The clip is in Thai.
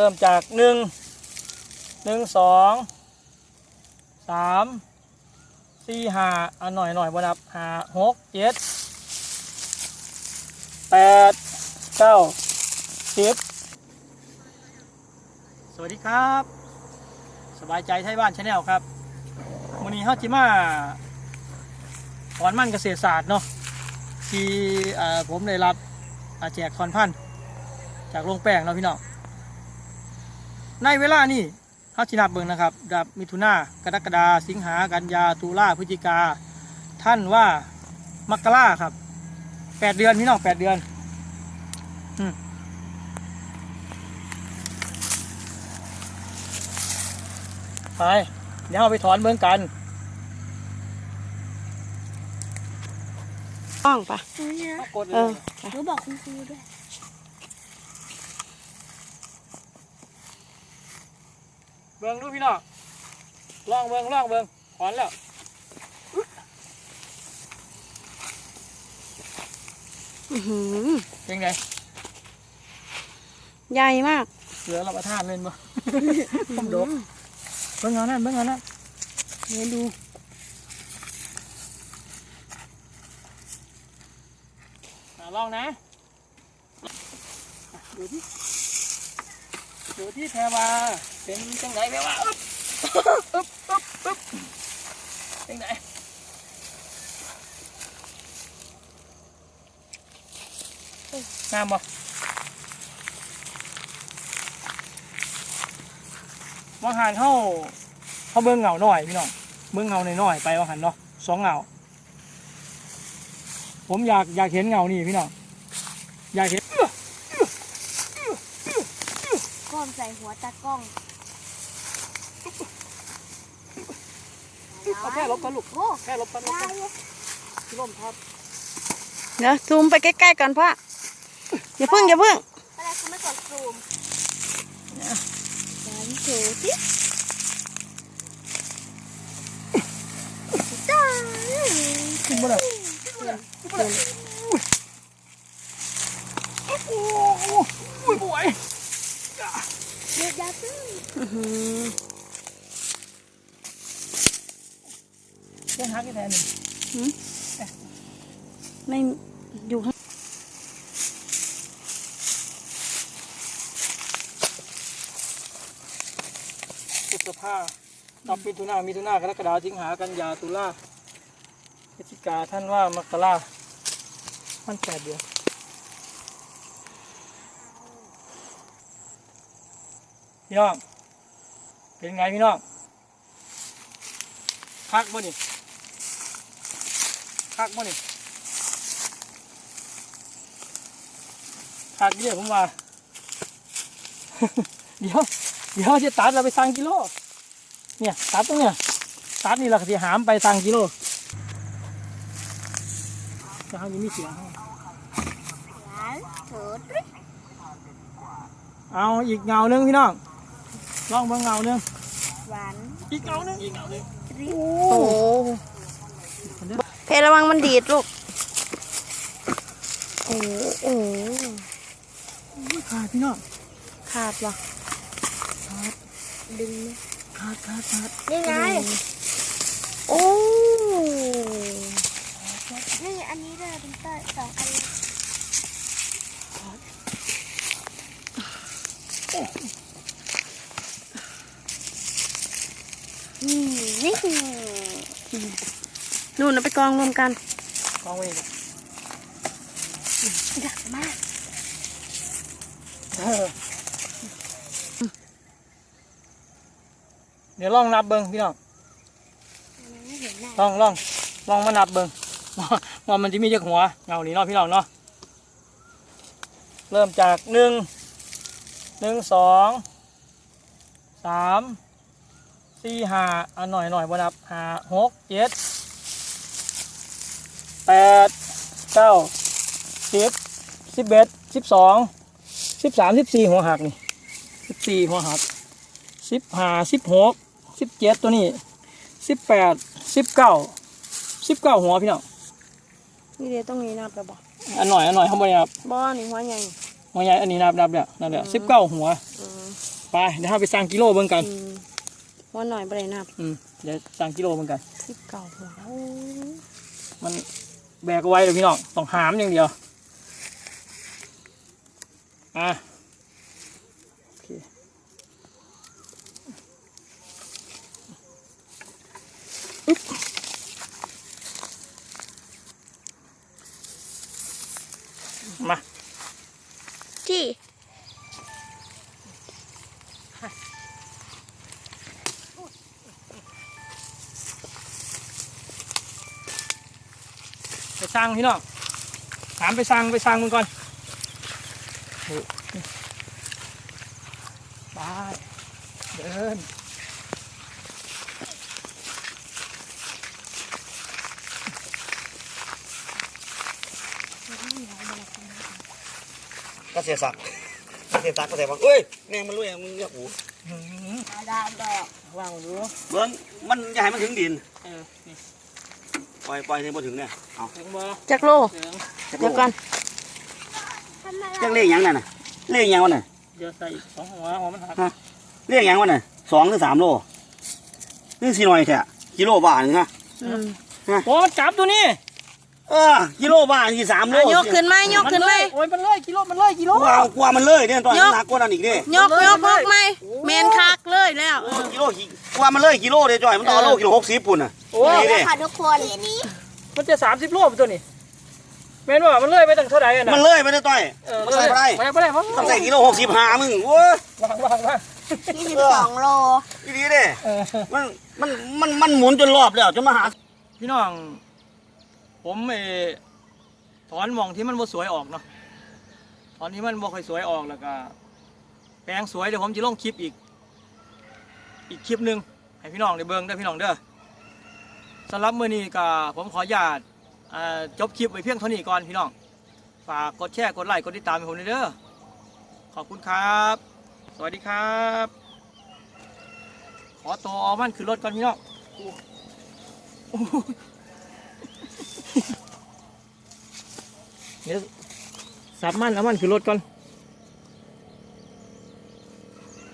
เริ่มจากหนึ่งหนึ่งสองสามสี่ห้าอะหน่อยหน่อยบนับห้าหกเจ็ดแปดเก้าสิบสวัสดีครับ สบายใจไทยบ้านชาแนลครับวันนี้เฮาจิมาถอนมันเกษตรศาสตร์เนาะที่อ่อผมได้รับแจกถอนพันธุ์จากโรงแป้งเนาะพี่น้อง ในเวลานี้เขาชินับเบิ่งนะครับดับมิถุนากรกฎาสิงหากันยาตุลาพฤศจิกา ท่านว่ามกราครับแปดเดือนพี่น้องแปดเดือนอืมไปเดี๋ยวเราไปถอนเบิ่งกันป้องปะเอากดเลเอยอหนูบอกคุณครูด้วย เบิ่งดูพี่น้องลองเบิ่งลองเบิ่งถอนแล้วอื้อหือเป็นไงใหญ่มากเหลือรับประทานเล่นบ่ ผมดกเบิ่งเอานั่นเบิ่งเอานั่นเดี๋ยวดูอะลองนะอะดูที่ดูที่แพรวา เป็นจังไดแพรวาอึ๊บอึ๊บอึ๊บอึ๊บจังไดงามบ่ว่างหันเฮาเฮาเบิ่งเงาหน่อยพี่น้องเบิ่งเงาหน่อยๆไปว่างหันเนาะสองเงาผมอยากอยากเห็นเงานี่พี่น้องอยากเห็นก้อนใส่หัวตากล้อง เอาแค่ลบกันลูกโอ้แค่ลบกันลบได้กันเลยพี่ร่มครับเดี๋ยวซูมไปใกล้ๆก่อนพ่ออย่าพึ่งอย่าพึ่งอะไรเขาไม่กดซูมฉันโชว์สิจ้าขึ้นมาเลยขึ้นมาเลยขึ้นมาเลยโอ้โหอุ้ยป่วยเดือดยาตื้อ อื้อหือแค่ฮักแค่แทนหนึ่งไม่อยู่ข้างพฤษภาตับมิถุนามิถุนากรกฎาสิงหากันยาตุลาพฤศจิกาท่านว่ามกรามันแปดเดือนพี่น้องเป็นไงพี่น้องพักบ่นี่ พักบ่นี่พักเยอะผมว่า เดี๋ยว เดี๋ยวจะตัดเราไปสั่งกิโล เนี่ยตัดตรงเนี่ยตัดนี่เราก็จะหามไปสั่งกิโลจะหายังมีเสียงให้ฉันโชว์สิเอาอีกเงาหนึงพี่น้องลองเบิ่งเงาหนึงหวานอีกเงาหนึงอีกเงาหนึงโอ้โห เพระวังมันดีดลูก โอ้โหโอ้โหอุ้ยขาดพี่น้องขาดว่ะดึงขาดขาดขาดนี่ไงโอ้นี่อันนี้ด้วยเป็นต้นสองอันเลยนี่นี่ นู่นเอาไปกองรวมกัน กองไว้นี่หนักมากเออเดี๋ยวลองนับเบิ่งพี่น้องไม่เห็นหน้าลองลองลองมานับเบิ่งว่าว่ามันจะมีจักหัวเงานี้เนาะพี่น้องเนาะเริ่มจากหนึ่งหนึ่งสองสามสี่ห้าอะหน่อยหน่อยบนับห้าหกเจ็ด แปดเก้าสิบสิบเอ็ดสิบสองสิบสามสิบสี่หัวหักนี่สิบสี่หัวหักสิบห้าสิบหกสิบเจ็ดตัวนี้สิบแปดสิบเก้าสิบเก้าหัวพี่น้องนี่เดี๋ยวต้องนี้นับแล้วบ่อันหน่อยอันหน่อยข้างบนนี่ครับบ่อนี่หัวใหญ่หัวใหญ่อันนี้นับนับเนี่ยนับเนี่ยสิบเก้าหัวอืมไปเดี๋ยวเราไปสั่งกิโลเบิ่งกันอืมหัวหน่อยบ่ได้นับอืมเดี๋ยวสั่งกิโลเบิ่งกันสิบเก้าหัวโอ้ยมัน แบกเอาไว้เลยพี่น้องต้องหามอย่างเดียวอะโอเคมาที่ ไปสั่งพี่น้องหามไปสั่งไปสั่งมึงก่อนนี่ไปเดินก็เสียสักก็เสียสักก็เสียบังเอ้ยแม่งมันรู้ยังมึงเรียกหูอื้อหือดาดอกว่างดูเบิ้งมันอย่าให้มันถึงดินเออนี่ ปล่อยปล่อยให้มันถึงเนี่ยเอาถึงบ่จักโลถึงเดี๋ยวก่อนทำไมเรียกเลขหยังนั่นน่ะเลขหยังวะน่ะเดี๋ยวใส่อีกสองหัวหัวมันหักเลขหยังวะน่ะสองหรือสามโลนี่สี่หน่อยแท้กิโลบาทนึงฮะอืม โอ้มันจับตัวนี้ เออกิโลบาทนี่สามโลอะยกขึ้นไหมยกขึ้นไหม โอ้ยมันเลยกิโลมันเลยกิโล กลัวกลัวมันเลยเนี่ยตอนยกหนักกว่านั้นอีกเด้ยกยกยกไหมเมนคักเลยแล้วเออกิโลกี่กลัวมันเลยกิโลเด้จ่อยมันต่อโลกิโลหกสิบปุ่นน่ะโอ้นี่เด้ค่ะทุกคนนี่มันจะสามสิบโลเป็นตัวนี้แม่นว่ามันเลยไปตั้งเท่าไหร่อะนะมันเลยไปได้ต่อยเออมันเลยไปได้ไปไปได้เพราะต้องใส่กิโลหกสิบห้ามึงโว้ย วางวางวางยี่สิบสองโล อีดีเด้เออ มันมันมันมันหมุนจนรอบแล้วจนมาหาพี่น้อง ผมเออถอนหมองที่มันบ่สวยออกเนาะถอนที่มันบ่ค่อยสวยออกแล้วก็แปลงสวยเดี๋ยวผมจะลงคลิปอีก อีกคลิปหนึ่งให้พี่น้องได้เบิ่งเด้พี่น้องเด้อสำหรับมื้อนี้ก็ผมขออนุญาตจบคลิปไว้เพียงเท่านี้ก่อนพี่น้องฝากกดแชร์กดไลค์กดติดตามให้ผมด้วยเด้อขอบคุณครับ สวัสดีครับ ขอตัวเอมันขึ้นรถก่อนพี่น้อง เดี๋ยวสับมันเอามันขึ้นรถก่อน